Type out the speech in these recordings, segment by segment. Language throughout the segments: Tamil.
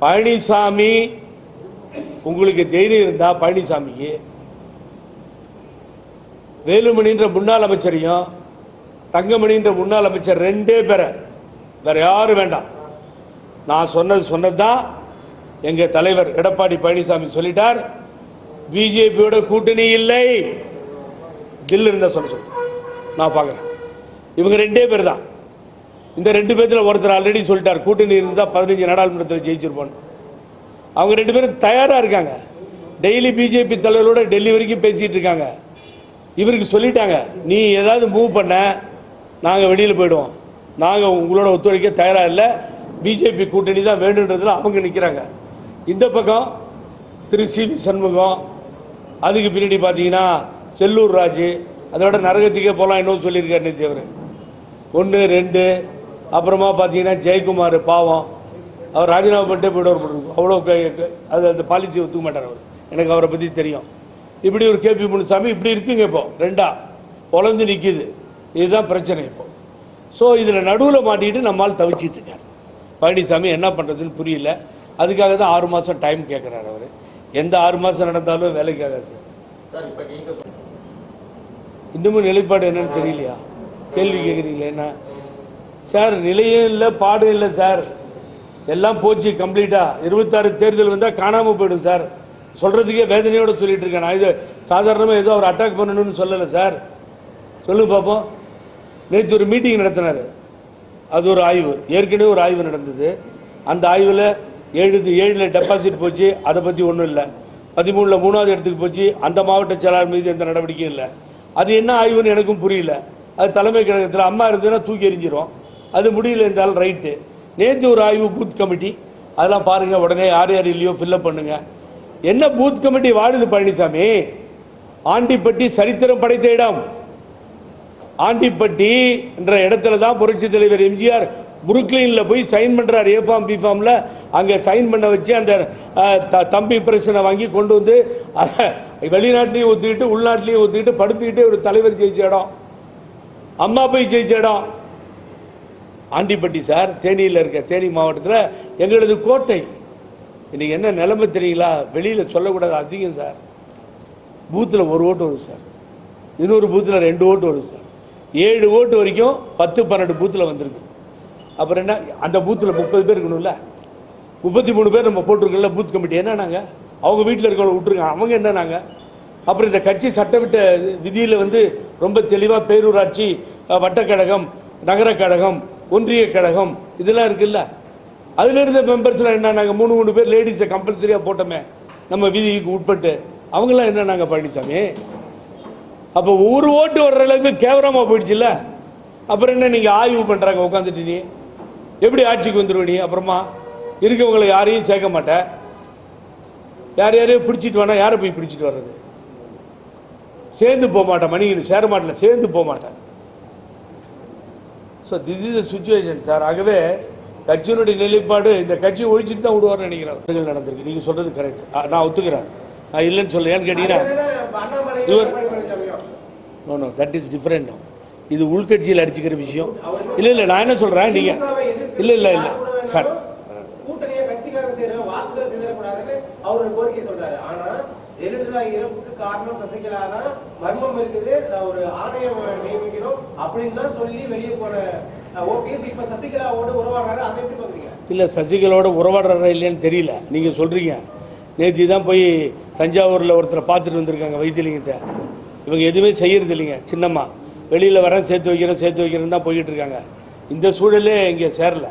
பழனிசாமி உங்களுக்கு தைரியம் இருந்தா பழனிசாமிக்கு. வேலுமணின்ற முன்னாள் அமைச்சரையும் தங்கமணின்ற முன்னாள் அமைச்சர் ரெண்டே பேரை. வேற யாரும் வேண்டாம். நான் சொன்னது சொன்னதுதான் எங்க தலைவர் எடப்பாடி பழனிசாமி சொல்லிட்டார். பிஜேபியோட கூட்டணி இல்லை. தில் இருந்தா சொல்ல சொல்லு. நான் பார்க்குறேன். இவங்க ரெண்டே பேர் தான். இந்த ரெண்டு பேர்த்தில் ஒருத்தர் ஆல்ரெடி சொல்லிட்டார். கூட்டணி இருந்தால் பதினஞ்சு நாடாளுமன்றத்தில் ஜெயிச்சிருப்போம் அவங்க ரெண்டு பேரும் தயாராக இருக்காங்க. டெய்லி பிஜேபி தலைவரோட டெல்லி வரைக்கும் பேசிகிட்டு இருக்காங்க. இவருக்கு சொல்லிட்டாங்க நீ ஏதாவது மூவ் பண்ண நாங்கள் வெளியில் போயிடுவோம். நாங்கள் உங்களோட ஒத்துழைக்க தயாராக இல்லை. பிஜேபி கூட்டணி தான் வேண்டுன்றதுல அவங்க நிற்கிறாங்க இந்த பக்கம் திரு சி வி சண்முகம் அதுக்கு பின்னாடி பார்த்தீங்கன்னா செல்லூர் ராஜு அதோட நரகத்துக்கே போகலாம் இன்னும் சொல்லியிருக்காரு நேற்று அவர். ஒன்று ரெண்டு அப்புறமா பார்த்தீங்கன்னா ஜெயக்குமார் பாவம். அவர் ராஜினாமா பண்ணிட்டே போயிடுவார். அவ்வளோ அது அந்த பாலிசி ஒத்துக்க மாட்டார் அவர். எனக்கு அவரை பற்றி தெரியும். இப்படி ஒரு கேபி முனுசாமி இப்படி இருக்குங்க இப்போ ரெண்டா. பொழந்து நிற்கிது இதுதான் பிரச்சனை இப்போ. ஸோ இதில் நடுவில் மாட்டிக்கிட்டு நம்மால் தவிச்சிட்டு இருக்கார். பழனிசாமி என்ன பண்ணுறதுன்னு புரியல. அதுக்காக தான் ஆறு மாதம் டைம் கேட்குறாரு அவர். எந்த ஆறு மாதம் நடந்தாலும் வேலைக்காகாது சார். சார் இன்னமும் நிலைப்பாடு என்னன்னு தெரியலையா? கேள்வி கேட்குறீங்களே என்ன? சார் நிலையும் இல்லை பாடும் இல்லை சார். எல்லாம் போச்சு கம்ப்ளீட்டா இருபத்தாறு தேர்தல் வந்தால் காணாமல் போயிடும் சார். சொல்றதுக்கே வேதனையோட சொல்லிட்டு இருக்கேன். நான் இது சாதாரணமாக ஏதோ அவர் அட்டாக் பண்ணணும்னு சொல்லலை சார். சொல்லு பார்ப்போம் நேற்று ஒரு மீட்டிங் நடத்தினார். அது ஒரு ஆய்வு. ஏற்கனவே ஒரு ஆய்வு நடந்தது. அந்த ஆய்வில் ஏழு ஏழில் டெபாசிட் போச்சு. அதை பற்றி ஒன்றும் இல்லை. பதிமூணில் மூணாவது இடத்துக்கு போச்சு. அந்த மாவட்ட செயலாளர் மீது எந்த நடவடிக்கையும் இல்லை. அது என்ன ஆய்வுன்னு எனக்கும் புரியல. அது தலைமை கழகத்தில் அம்மா இருந்ததுன்னா தூக்கி எறிஞ்சிரும். அது முடியல இருந்தாலும் ரைட்டு நேற்று ஒரு ஆய்வு பூத் கமிட்டி அதெல்லாம் பாருங்க உடனே யார் யார் இல்லையோ ஃபில்லப் பண்ணுங்க. என்ன பூத் கமிட்டி வாழுது பழனிசாமி? ஆண்டிப்பட்டி சரித்திரம் படைத்த இடம். ஆண்டிப்பட்டி என்ற இடத்துல தான் புரட்சி தலைவர் எம்ஜிஆர் புருக்லின்ல போய் சைன் பண்ணுறார் ஏ ஃபார்ம் பி ஃபார்மில் அங்கே சைன் பண்ண வச்சு அந்த த- தம்பி பிரச்சனை வாங்கி கொண்டு வந்து அதை வெளிநாட்டிலையும் ஒத்துக்கிட்டு உள்நாட்டிலையும் ஒத்துக்கிட்டு படுத்துக்கிட்டு ஒரு தலைவர் ஜெயிச்ச இடம். அம்மா போய் ஜெயிச்ச இடம். ஆண்டிப்பட்டி சார் தேனியில் இருக்க தேனி மாவட்டத்தில் எங்களது கோட்டை. இன்னைக்கு என்ன நிலைமை தெரியுங்களா? வெளியில் சொல்லக்கூடாது அதிகம் சார். பூத்தில் ஒரு ஓட்டு வரும் சார். இன்னொரு பூத்தில் ரெண்டு ஓட்டு வரும் சார். ஏழு ஓட்டு வரைக்கும் பத்து பன்னெண்டு பூத்தில் வந்திருக்கு. அப்புறம் என்ன? அந்த பூத்தில் முப்பது பேர் இருக்கணும்ல? முப்பத்தி மூணு பேர் நம்ம போட்டிருக்கோம்ல பூத் கமிட்டி. என்ன நாங்கள் அவங்க வீட்டில் இருக்கவங்க விட்டுருங்க அவங்க என்ன நாங்கள் அப்புறம் இந்த கட்சி சட்டவிட்ட விதியில் வந்து ரொம்ப தெளிவாக பேரூராட்சி வட்டக்கழகம் நகரக்கழகம் ஒன்றிய கழகம். இதெல்லாம் இருக்குல்ல? அதுல இருந்த மெம்பர்ஸ்லாம் என்ன நாங்கள் மூணு மூணு பேர் லேடிஸை கம்பல்சரியாக போட்டோமே. நம்ம விதிக்கு உட்பட்டு. அவங்களாம் என்ன நாங்கள் பழனிசாமி அப்போ ஒரு ஓட்டு வர்ற அளவுக்கு கேவலமாக போயிடுச்சுல்ல? அப்புறம் என்ன நீங்கள் ஆய்வு பண்ணுறாங்க உட்காந்துட்டு நீ? எப்படி ஆட்சிக்கு வந்துருவ நீ? அப்புறமா இருக்கவங்களை யாரையும் சேர்க்க மாட்டேன் யார் யாரையும் பிடிச்சிட்டு வேணா யாரை போய் பிடிச்சிட்டு வர்றது? சேர்ந்து போக மாட்டேன் மணிகன் சேர மாட்டேன் சேர்ந்து போக மாட்டேன் so this is the situation sir ஆகவே கட்சியினுடைய நிலைப்பாடு இந்த கட்சி ஒழிச்சிட்டு தான் விடுவார்னு நினைக்கிறேன். நடந்திருக்கு. நீங்கள் சொல்றது கரெக்ட் நான் ஒத்துக்கிறேன். நான் இல்லைன்னு சொல்ல ஏன்னு கேட்டீங்கன்னா இவர்- no no that is different இது உள்கட்சியில் அடிச்சுக்கிற விஷயம். இல்லை இல்லை நான் என்ன சொல்கிறேன் நீங்கள் இல்லை இல்லை இல்லை. சார். ஜெயலலிதா இறப்புக்கு காரணம் சசிகலா தான் மர்மம் இருக்குது. ஒரு ஆணையம் நியமிக்கணும் அப்படின்லாம் சொல்லி வெளியே போன ஓபிஎஸ். இப்ப சசிகலாவோட உறவாடுறாரு. அதை எப்படி பாக்குறீங்க இல்லை சசிகலோட உறவாடுறா இல்லையான்னு தெரியல. நீங்க சொல்றீங்க. நேற்று தான் போய் தஞ்சாவூரில் ஒருத்தரை பார்த்துட்டு வந்திருக்காங்க வைத்தியலிங்கத்தை இவங்க எதுவுமே செய்யறது இல்லைங்க சின்னம்மா. வெளியில் வரேன் சேர்த்து வைக்கிறேன் சேர்த்து வைக்கிறேன்னு தான் போய்கிட்டு இருக்காங்க. இந்த சூழலே இங்கே சேரல.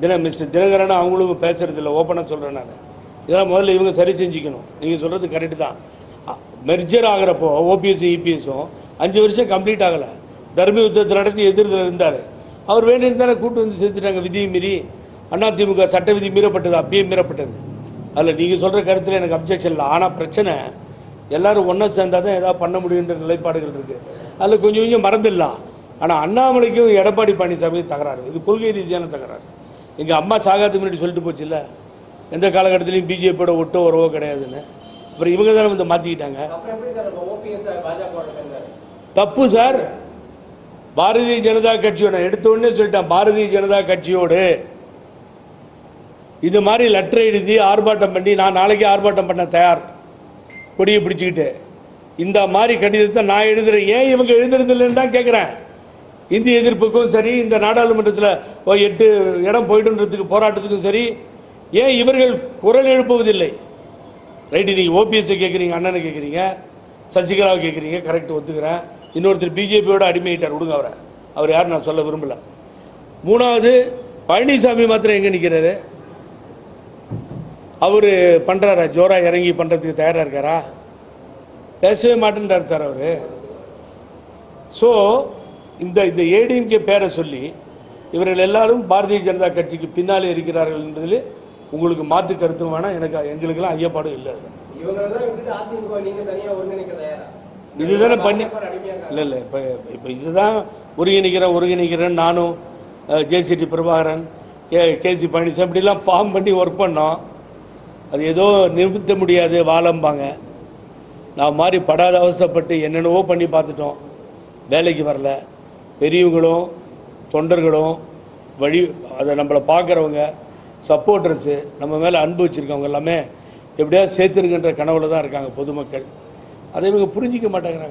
தின மிஸ்டர் தினகரன் அவங்களும் பேசுறது இல்லை. ஓப்பனாக சொல்கிறேன் நான். இதெல்லாம் முதல்ல இவங்க சரி செஞ்சுக்கணும். நீங்கள் சொல்கிறது கரெக்டு தான். மெர்ஜர் ஆகிறப்போ ஓபிஎஸ்சி இபிஎஸும் அஞ்சு வருஷம் கம்ப்ளீட் ஆகலை. தர்ம யுத்தத்தை நடத்தி எதிர்த்தில் இருந்தார். அவர் வேண்டியிருந்தாலே கூட்டு வந்து சேர்த்துட்டாங்க விதியை மீறி. அதிமுக சட்ட விதி மீறப்பட்டது அப்பயே மீறப்பட்டது. அதில் நீங்கள் சொல்கிற கருத்தில் எனக்கு அப்ஜெக்ஷன் இல்லை. ஆனால் பிரச்சனை எல்லோரும் ஒன்றா சேர்ந்தால் தான் ஏதாவது பண்ண முடியுன்ற நிலைப்பாடுகள் இருக்குது அதில் கொஞ்சம் கொஞ்சம் மறந்துடலாம். ஆனால் அண்ணாமலைக்கும் எடப்பாடி பழனிசாமியும் தகராறு. இது கொள்கை ரீதியான தகராறு. எங்கள் அம்மா சாகாதுக்கு முன்னாடி சொல்லிட்டு போச்சுல்ல? எந்த காலகட்டத்திலையும் பிஜேபியோட ஒட்டோ உறவோ கிடையாதுன்னு. அப்புறம் இவங்க தானே வந்து மாற்றிக்கிட்டாங்க தப்பு சார். பாரதிய ஜனதா கட்சியோட எடுத்த உடனே சொல்லிட்டேன் பாரதிய ஜனதா கட்சியோடு. இது மாதிரி லெட்டர் எழுதி ஆர்ப்பாட்டம் பண்ணி நான் நாளைக்கு ஆர்ப்பாட்டம் பண்ண தயார். கொடியை பிடிச்சிக்கிட்டு. இந்த மாதிரி கடிதத்தை நான் எழுதுறேன். ஏன் இவங்க எழுதுறதில்லைன்னு தான் கேட்குறேன் இந்திய எதிர்ப்புக்கும் சரி இந்த நாடாளுமன்றத்தில் எட்டு இடம் போயிடுன்றதுக்கு போராட்டத்துக்கும் சரி ஏன் இவர்கள் குரல் எழுப்புவதில்லை? ரைட்டு நீங்கள் ஓபிஎஸ்ஸை கேட்குறீங்க அண்ணனை கேட்குறீங்க சசிகலாவை கேட்குறீங்க கரெக்ட் ஒத்துக்கிறேன். இன்னொருத்தர் பிஜேபியோட அடிமையிட்டார் விடுங்க அவரை. அவர் யார்? நான் சொல்ல விரும்பல. மூணாவது பழனிசாமி மாத்திரம் எங்கே நிற்கிறாரு அவர் பண்ணுறாரா ஜோரா இறங்கி பண்ணுறதுக்கு தயாராக இருக்காரா? பேசவே மாட்டேன்றார் சார் அவர். ஸோ இந்த இந்த ஏடிஎம்கே பேரை சொல்லி இவர்கள் எல்லாரும் பாரதிய ஜனதா கட்சிக்கு பின்னாலே இருக்கிறார்கள் என்பதில் உங்களுக்கு மாற்று கருத்தும் வேணாம். எனக்கு எங்களுக்கெல்லாம் ஐயப்பாடும் இல்லை. இதுதானே பண்ணி இல்லை இல்லை இப்போ இப்போ இதுதான் ஒருங்கிணைக்கிறேன் ஒருங்கிணைக்கிறேன் நானும் JCD Prabhakaran K KC Palaniswami இப்படிலாம் ஃபார்ம் பண்ணி ஒர்க் பண்ணோம். அது ஏதோ நிறுத்த முடியாது வாழம்பாங்க நான் மாதிரி படாத அவஸ்தைப்பட்டு என்னென்னவோ பண்ணி பார்த்துட்டோம். வேலைக்கு வரல. பெரியவங்களும் தொண்டர்களும் வழி அதை நம்மளை பார்க்குறவங்க சப்போர்டர்ஸு நம்ம மேலே அன்பு வச்சுருக்கவங்க எல்லாமே எப்படியாவது சேர்த்துருக்கின்ற கனவுல தான் இருக்காங்க பொதுமக்கள். அதை இவங்க புரிஞ்சிக்க மாட்டேங்கிறாங்க.